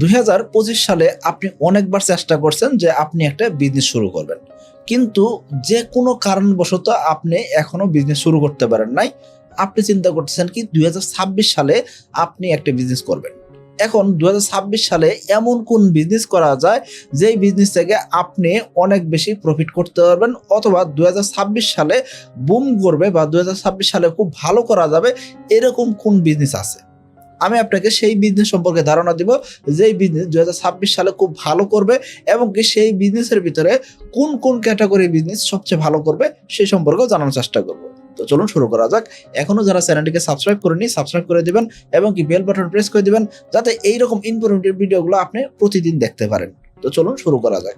দুই হাজার পঁচিশ সালে আপনি অনেকবার চেষ্টা করছেন যে আপনি একটা বিজনেস শুরু করবেন। কিন্তু যে কোনো কারণবশত আপনি এখনও বিজনেস শুরু করতে পারেন নাই। আপনি চিন্তা করতেছেন কি দু হাজার ছাব্বিশ সালে আপনি একটা বিজনেস করবেন। এখন দুই হাজার ছাব্বিশ সালে এমন কোন বিজনেস করা যায় যেই বিজনেস থেকে আপনি অনেক বেশি প্রফিট করতে পারবেন অথবা দুই হাজার ছাব্বিশ সালে বুম করবে বা দুই হাজার ছাব্বিশ সালে খুব ভালো করা যাবে, এরকম কোন বিজনেস আছে? আমি আপনাকে সেই বিজনেস সম্পর্কে ধারণা দিব যেই বিজনেস দু হাজার ছাব্বিশ সালে খুব ভালো করবে এবং কি সেই বিজনেসের ভিতরে কোন কোন ক্যাটাগরি বিজনেস সবচেয়ে ভালো করবে সেই সম্পর্কেও জানানোর চেষ্টা করব। তো চলুন শুরু করা যাক। এখনও যারা চ্যানেলটিকে সাবস্ক্রাইব করেনি সাবস্ক্রাইব করে দেবেন এবং কি বেল বাটন প্রেস করে দিবেন যাতে এইরকম ইনফরমেটিভ ভিডিওগুলো আপনি প্রতিদিন দেখতে পারেন। তো চলুন শুরু করা যাক।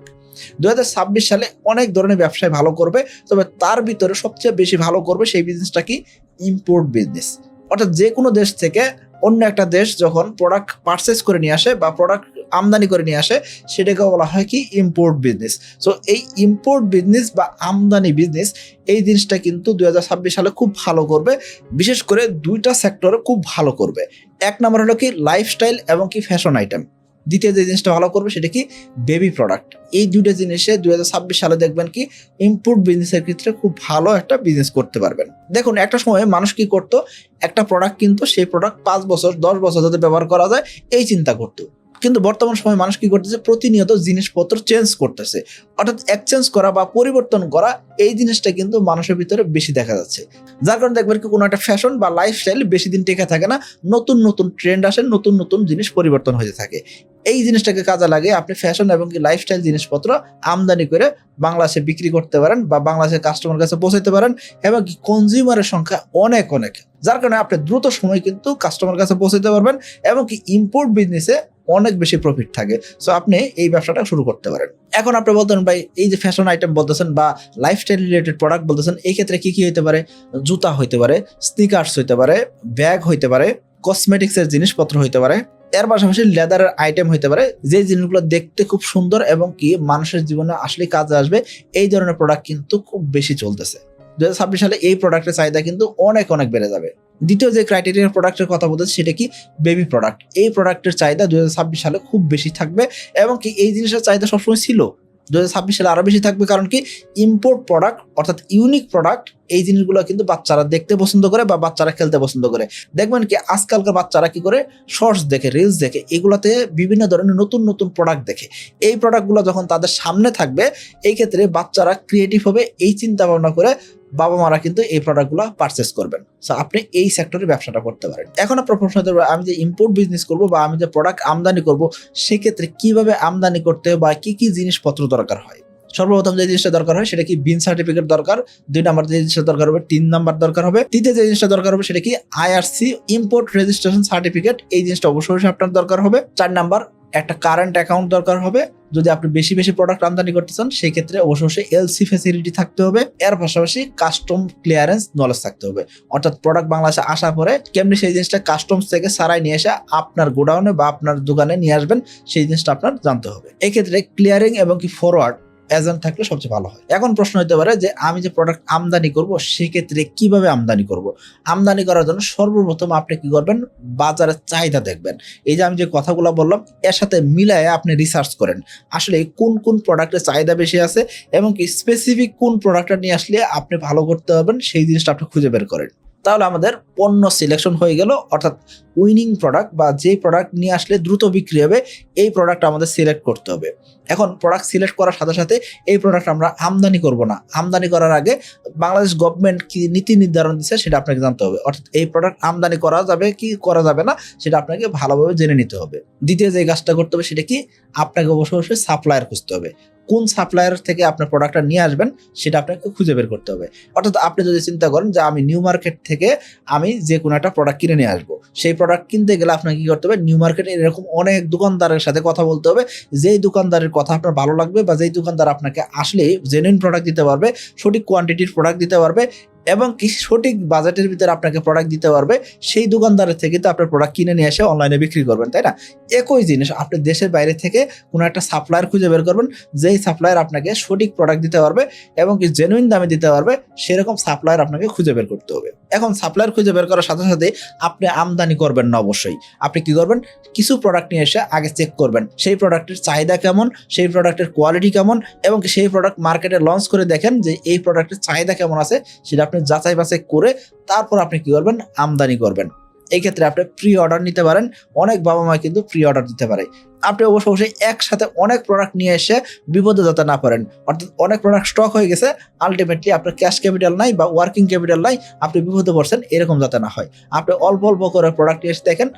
দু হাজার ছাব্বিশ সালে অনেক ধরনের ব্যবসায় ভালো করবে, তবে তার ভিতরে সবচেয়ে বেশি ভালো করবে সেই বিজনেসটা কি ইম্পোর্ট বিজনেস অর্থাৎ যে কোনো দেশ থেকে অন্য একটা দেশ যখন প্রোডাক্ট পারচেস করে নিয়ে আসে বা প্রোডাক্ট আমদানি করে নিয়ে আসে সেটাকে বলা হয় কি ইম্পোর্ট বিজনেস সো এই ইম্পোর্ট বিজনেস বা আমদানি বিজনেস এই জিনিসটা কিন্তু দু হাজার ছাব্বিশ সালে খুব ভালো করবে। বিশেষ করে দুইটা সেক্টরে খুব ভালো করবে। এক নম্বর হলো কি লাইফস্টাইল এবং কি ফ্যাশন আইটেম দ্বিতীয় যে জিনিসটা ভালো করবে সেটা কি? বেবি প্রোডাক্ট এই দুটো জিনিসে দুই হাজার ছাব্বিশ সালে দেখবেন কি ইম্পোর্ট বিজনেসের ক্ষেত্রে খুব ভালো একটা বিজনেস করতে পারবেন। দেখুন, একটা সময় মানুষ কি করতো? একটা প্রোডাক্ট কিন্তু, সেই প্রোডাক্ট পাঁচ বছর, দশ বছর যাতে ব্যবহার করা যায়, এই চিন্তা করতো। কিন্তু বর্তমান সময় মানুষ কি করতেছে? প্রতিনিয়ত জিনিসপত্র চেঞ্জ করতেছে। অর্থাৎ এক্সচেঞ্জ করা বা পরিবর্তন করা, এই জিনিসটা কিন্তু মানুষের ভিতরে বেশি দেখা যাচ্ছে। যার কারণে দেখবেন কি, কোনো একটা ফ্যাশন বা লাইফস্টাইল বেশি দিন টেকে থাকে না, নতুন নতুন ট্রেন্ড আসে, নতুন নতুন জিনিস পরিবর্তন হয়ে থাকে। এই জিনিসটাকে কাজে লাগে আপনি ফ্যাশন এবং কি লাইফস্টাইল জিনিসপত্র আমদানি করে বাংলাদেশে বিক্রি করতে পারেন বা বাংলাদেশের কাস্টমার কাছে পৌঁছাতে পারেন এবং কি কনজিউমারের সংখ্যা অনেক অনেক। যার কারণে আপনি দ্রুত সময় কিন্তু কাস্টমার কাছে পৌঁছাতে পারবেন এবং কি ইম্পোর্ট বিজনেসে অনেক বেশি প্রফিট থাকে। সো আপনি এই ব্যবসাটা শুরু করতে পারেন। এখন আপনি বলতেন ভাই, এই যে ফ্যাশন আইটেম বলতেছেন বা লাইফস্টাইল রিলেটেড প্রোডাক্ট বলতেছেন, এই ক্ষেত্রে কি কি হইতে পারে? জুতা হইতে পারে স্নিকার্স হইতে পারে ব্যাগ হইতে পারে কসমেটিক্সের জিনিসপত্র হইতে পারে, এর পাশাপাশি লেদারের আইটেম হইতে পারে, যে জিনিসগুলো দেখতে খুব সুন্দর এবং কি মানুষের জীবনে আসলে কাজে আসবে, এই ধরনের প্রোডাক্ট কিন্তু খুব বেশি চলতেছে। দু হাজার ছাব্বিশ সালে এই প্রোডাক্টের চাহিদা কিন্তু অনেক অনেক বেড়ে যাবে। দ্বিতীয় যে ক্রাইটেরিয়ার প্রোডাক্টের কথা বলতেছে, সেটা কি? বেবি প্রোডাক্ট এই প্রোডাক্টের চাহিদা দু হাজার ছাব্বিশ সালে খুব বেশি থাকবে এবং কি এই জিনিসের চাহিদা সবসময় ছিল। দু হাজার ছাব্বিশ সালে আরও বেশি থাকবে কারণ কি? ইম্পোর্ট প্রোডাক্ট অর্থাৎ ইউনিক প্রোডাক্ট এই জিনিসগুলো কিন্তু বাচ্চারা দেখতে পছন্দ করে বা বাচ্চারা খেলতে পছন্দ করে। দেখবেন কি, আজকালকার বাচ্চারা কি করে? শর্টস দেখে রিলস দেখে, এগুলোতে বিভিন্ন ধরনের নতুন নতুন প্রোডাক্ট দেখে। এই প্রোডাক্টগুলো যখন তাদের সামনে থাকবে, এই ক্ষেত্রে বাচ্চারা ক্রিয়েটিভ হবে এই চিন্তা ভাবনা করে বাবা মারা কিন্তু এই প্রোডাক্টগুলো পারচেস করবেন। সো আপনি এই সেক্টরে ব্যবসাটা করতে পারেন। এখন আপনার প্রশ্ন হতে আমি যে ইম্পোর্ট বিজনেস করব বা আমি যে প্রোডাক্ট আমদানি করব, সেক্ষেত্রে কীভাবে আমদানি করতে হয় বা কি কি জিনিসপত্র দরকার হয়? সর্বপ্রথম যে জিনিসটা দরকার হয় সেটা কি বিন সার্টিফিকেট দরকার, দুই নাম্বার যে জিনিসটা দরকার হবে, তিন নাম্বার দরকার হবে, তৃতীয় যে জিনিসটা দরকার হবে সেটা কি আইআরসি ইম্পোর্ট রেজিস্ট্রেশন সার্টিফিকেট এই জিনিসটা অবশ্যই আপনার দরকার হবে। চার নাম্বার, একটা কারেন্ট অ্যাকাউন্ট দরকার হবে, যদি আপনি বেশি বেশি প্রোডাক্ট আমদানি করতে চান সেই ক্ষেত্রে অবশ্যই এলসি ফ্যাসিলিটি থাকতে হবে, এর পাশাপাশি কাস্টম ক্লিয়ারেন্স নলেজ থাকতে হবে। অর্থাৎ প্রোডাক্ট বাংলাদেশে আসার পরে কেমনি সেই জিনিসটা কাস্টমস থেকে সারাই নিয়ে এসে আপনার গোডাউনে বা আপনার দোকানে নিয়ে আসবেন, সেই জিনিসটা আপনার জানতে হবে। এক্ষেত্রে ক্লিয়ারিং এবং কি ফরওয়ার্ড এজেন্ট থাকলে সবচেয়ে ভালো হয়। এখন প্রশ্ন হতে পারে যে, আমি যে প্রোডাক্ট আমদানি করব, সেক্ষেত্রে কীভাবে আমদানি করব? আমদানি করার জন্য সর্বপ্রথম আপনি কি করবেন? বাজারের চাহিদা দেখবেন। এই যে আমি যে কথাগুলো বললাম, এর সাথে মিলায়ে আপনি রিসার্চ করেন। আসলে কোন কোন প্রোডাক্টের চাহিদা বেশি আছে এবং কি স্পেসিফিক কোন প্রোডাক্টটা নিয়ে আসলে আপনি ভালো করতে পারবেন, সেই জিনিসটা আপনি খুঁজে বের করেন। তাহলে আমাদের পণ্য সিলেকশন হয়ে গেল, অর্থাৎ উইনিং প্রোডাক্ট বা যেই প্রোডাক্ট নিয়ে আসলে দ্রুত বিক্রি হবে, এই প্রোডাক্ট আমাদের সিলেক্ট করতে হবে। এখন প্রোডাক্ট সিলেক্ট করার সাথে সাথে এই প্রোডাক্ট আমরা আমদানি করব না। আমদানি করার আগে বাংলাদেশ গভর্নমেন্ট কি নীতি নির্ধারণ দিচ্ছে সেটা আপনাকে জানতে হবে। অর্থাৎ এই প্রোডাক্ট আমদানি করা যাবে কি করা যাবে না সেটা আপনাকে ভালোভাবে জেনে নিতে হবে। দ্বিতীয় যে কাজটা করতে হবে সেটা কি? আপনাকে অবশ্যই অবশ্যই সাপ্লায়ার খুঁজতে হবে। কোন সাপ্লায়ার থেকে আপনার প্রোডাক্টটা নিয়ে আসবেন, সেটা আপনাকে খুঁজে বের করতে হবে। অর্থাৎ আপনি যদি চিন্তা করেন যে আমি নিউ মার্কেট থেকে আমি যে কোনো একটা প্রোডাক্ট কিনে নিয়ে আসব, সেই প্রোডাক্ট কিনতে গেলে আপনাকে কী করতে হবে? নিউ মার্কেটে এরকম অনেক দোকানদারের সাথে কথা বলতে হবে, যেই দোকানদারের কথা আপনার ভালো লাগবে বা যেই দোকানদার আপনাকে আসলে জেনুইন প্রোডাক্ট দিতে পারবে, সঠিক কোয়ান্টিটির প্রোডাক্ট দিতে পারবে এবং কি সঠিক বাজেটের ভিতরে আপনাকে প্রোডাক্ট দিতে পারবে, সেই দোকানদারের থেকে তো আপনার প্রোডাক্ট কিনে নিয়ে এসে অনলাইনে বিক্রি করবেন, তাই না? একই জিনিস, আপনি দেশের বাইরে থেকে কোনো একটা সাপ্লায়ার খুঁজে বের করবেন, যেই সাপ্লায়ার আপনাকে সঠিক প্রোডাক্ট দিতে পারবে এবং কি জেনুইন দামে দিতে পারবে, সেরকম সাপ্লায়ার আপনাকে খুঁজে বের করতে হবে। এখন সাপ্লায়ার খুঁজে বের করার সাথে সাথে আপনি আমদানি করবেন না অবশ্যই। আপনি কি করবেন? কিছু প্রোডাক্ট নিয়ে এসে আগে চেক করবেন, সেই প্রোডাক্টের চাহিদা কেমন, সেই প্রোডাক্টের কোয়ালিটি কেমন এবং সেই প্রোডাক্ট মার্কেটে লঞ্চ করে দেখেন যে এই প্রোডাক্টের চাহিদা কেমন আছে, সেটা আপনি যাচাই বাছাই করে তারপর আপনি কি করবেন? আমদানি করবেন। এই ক্ষেত্রে আপনি প্রি অর্ডার নিতে পারেন। অনেক বাবা মা কিন্তু প্রি অর্ডার দিতে পারে। আপনি অবশ্য অবশ্যই একসাথে অনেক প্রোডাক্ট নিয়ে এসে বিপদে যাতে না পারেন অর্থাৎ অনেক প্রোডাক্ট স্টক হয়ে গেছে আলটিমেটলি আপনার ক্যাশ ক্যাপিটাল নাই বা ওয়ার্কিং ক্যাপিটাল নাই, আপনি বিপদে পড়ছেন, এরকম যাতে না হয়। আপনি অল্প অল্প করে প্রোডাক্ট এসে দেখেন,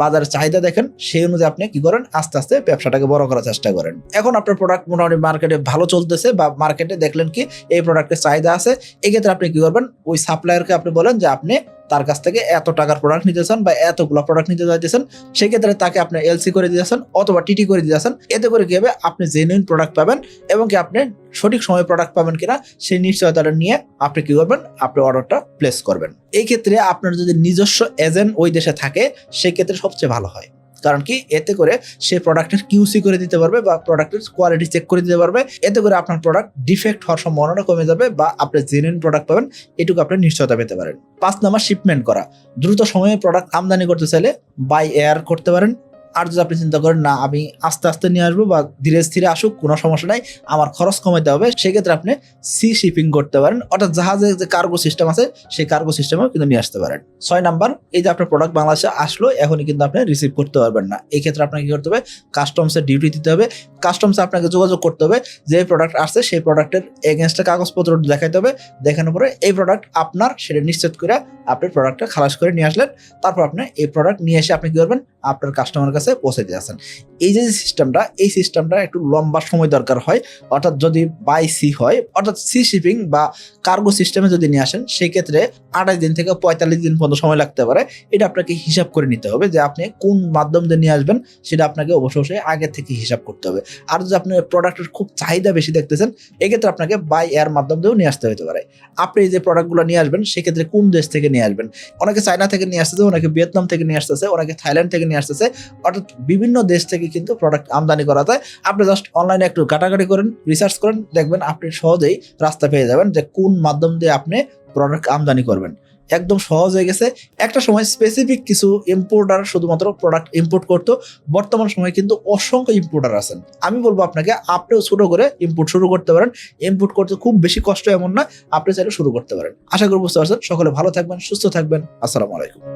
বাজারের চাহিদা দেখেন, সেই অনুযায়ী আপনি কি করেন? আস্তে আস্তে ব্যবসাটাকে বড় করার চেষ্টা করেন। এখন আপনার প্রোডাক্ট মোটামুটি মার্কেটে ভালো চলতেছে বা মার্কেটে দেখলেন কি, এই প্রোডাক্টের চাহিদা আছে, এক্ষেত্রে আপনি কি করবেন? ওই সাপ্লায়ারকে আপনি বলেন যে আপনি তার কাছ থেকে এত টাকার প্রোডাক্ট নিতে চান বা এতগুলো প্রোডাক্ট নিতে চাইতেছেন, সেক্ষেত্রে তাকে আপনি এলসি করে দিয়েছেন অথবা টিটি করে দিয়েছেন এতে করে কি হবে? আপনি জেনুইন প্রোডাক্ট পাবেন এবং কি আপনি সঠিক সময়ে প্রোডাক্ট পাবেন কিনা সেই নিশ্চয়তাটা নিয়ে আপনি কি করবেন? আপনি অর্ডারটা প্লেস করবেন। এই ক্ষেত্রে আপনার যদি নিজস্ব এজেন্ট ওই দেশে থাকে, সেক্ষেত্রে সবচেয়ে ভালো হয়। কারণ কি? এতে করে সে প্রোডাক্টের কিউসি করে দিতে পারবে বা প্রোডাক্টের কোয়ালিটি চেক করে দিতে পারবে। এতে করে আপনার প্রোডাক্ট ডিফেক্ট হওয়ার সম্ভাবনা কমে যাবে বা আপনি জেনুইন প্রোডাক্ট পাবেন, এটুকু আপনি নিশ্চয়তা পেতে পারেন। পাঁচ নাম্বার শিপমেন্ট করা। দ্রুত সময়ে প্রোডাক্ট আমদানি করতে চাইলে বাই এয়ার করতে পারেন। আর যদি আপনি চিন্তা করেন, না, আমি আস্তে আস্তে নিয়ে আসব বা ধীরে স্থিরে আসুক, কোনো সমস্যা নাই, আমার খরচ কমাইতে হবে, সেক্ষেত্রে আপনি সি শিপিং করতে পারেন। অর্থাৎ জাহাজের যে কার্গো সিস্টেম আছে, সেই কার্গো সিস্টেমেও কিন্তু নিয়ে আসতে পারেন। ছয় নাম্বার, এই যে আপনার প্রোডাক্ট বাংলাদেশে আসলো, এখনই কিন্তু আপনি রিসিভ করতে পারবেন না। এই ক্ষেত্রে আপনাকে কি করতে হবে? কাস্টমসের ডিউটি দিতে হবে। কাস্টমসে আপনাকে যোগাযোগ করতে হবে, যে প্রোডাক্ট আসছে, সেই প্রোডাক্টের এগেনস্টে কাগজপত্র দেখাইতে হবে। দেখানোর পরে এই প্রোডাক্ট আপনার, সেটা নিশ্চিত করে আপনি প্রোডাক্টটা খালাস করে নিয়ে আসলেন। তারপর আপনি এই প্রোডাক্ট নিয়ে এসে আপনি কি করবেন? আপনার কাস্টমার কাছে পৌঁছে দিয়ে আসেন এই যে সিস্টেমটা এই সিস্টেমটা একটু লম্বা সময় দরকার হয়, অর্থাৎ যদি বাই সি হয়, অর্থাৎ সি শিপিং বা কার্গো সিস্টেমে যদি নিয়ে আসেন সেই ক্ষেত্রে আঠাশ দিন থেকে পঁয়তাল্লিশ দিন পর্যন্ত সময় লাগতে পারে। এটা আপনাকে হিসাব করে নিতে হবে যে আপনি কোন মাধ্যম দিয়ে নিয়ে আসবেন, সেটা আপনাকে অবশ্যই অবশ্যই আগে থেকে হিসাব করতে হবে। আর যদি আপনি প্রোডাক্টের খুব চাহিদা বেশি দেখতেছেন, এক্ষেত্রে আপনাকে বাই এয়ার মাধ্যম দিয়েও নিয়ে আসতে হতে পারে। আপনি যে প্রোডাক্টগুলো নিয়ে আসবেন, সেক্ষেত্রে কোন দেশ থেকে নিয়ে আসবেন? অনেকে চায়না থেকে নিয়ে আসতেছে, অনেকে ভিয়েতনাম থেকে নিয়ে আসতেছে, অনেকে থাইল্যান্ড থেকে নিয়ে আসতেছে বিভিন্ন দেশ থেকে কিন্তু প্রোডাক্ট আমদানি করা যায়। আপনি জাস্ট অনলাইনে একটু কাটাকাটি করেন রিসার্চ করেন, দেখবেন আপনি সহজেই রাস্তা পেয়ে যাবেন যে কোন মাধ্যম দিয়ে আপনি প্রোডাক্ট আমদানি করবেন। একদম সহজ হয়ে গেছে। একটা সময় স্পেসিফিক কিছু ইম্পোর্টার শুধুমাত্র প্রোডাক্ট ইম্পোর্ট করতো। বর্তমান সময়ে কিন্তু অসংখ্য ইম্পোর্টার আছেন। আমি বলব আপনাকে, আপনিও ছোট করে ইম্পোর্ট শুরু করতে পারেন। ইম্পোর্ট করতে খুব বেশি কষ্ট এমন না, আপনি চাইলে শুরু করতে পারেন। আশা করি বুঝতে পারছেন। সকলে ভালো থাকবেন, সুস্থ থাকবেন। আসসালামু আলাইকুম।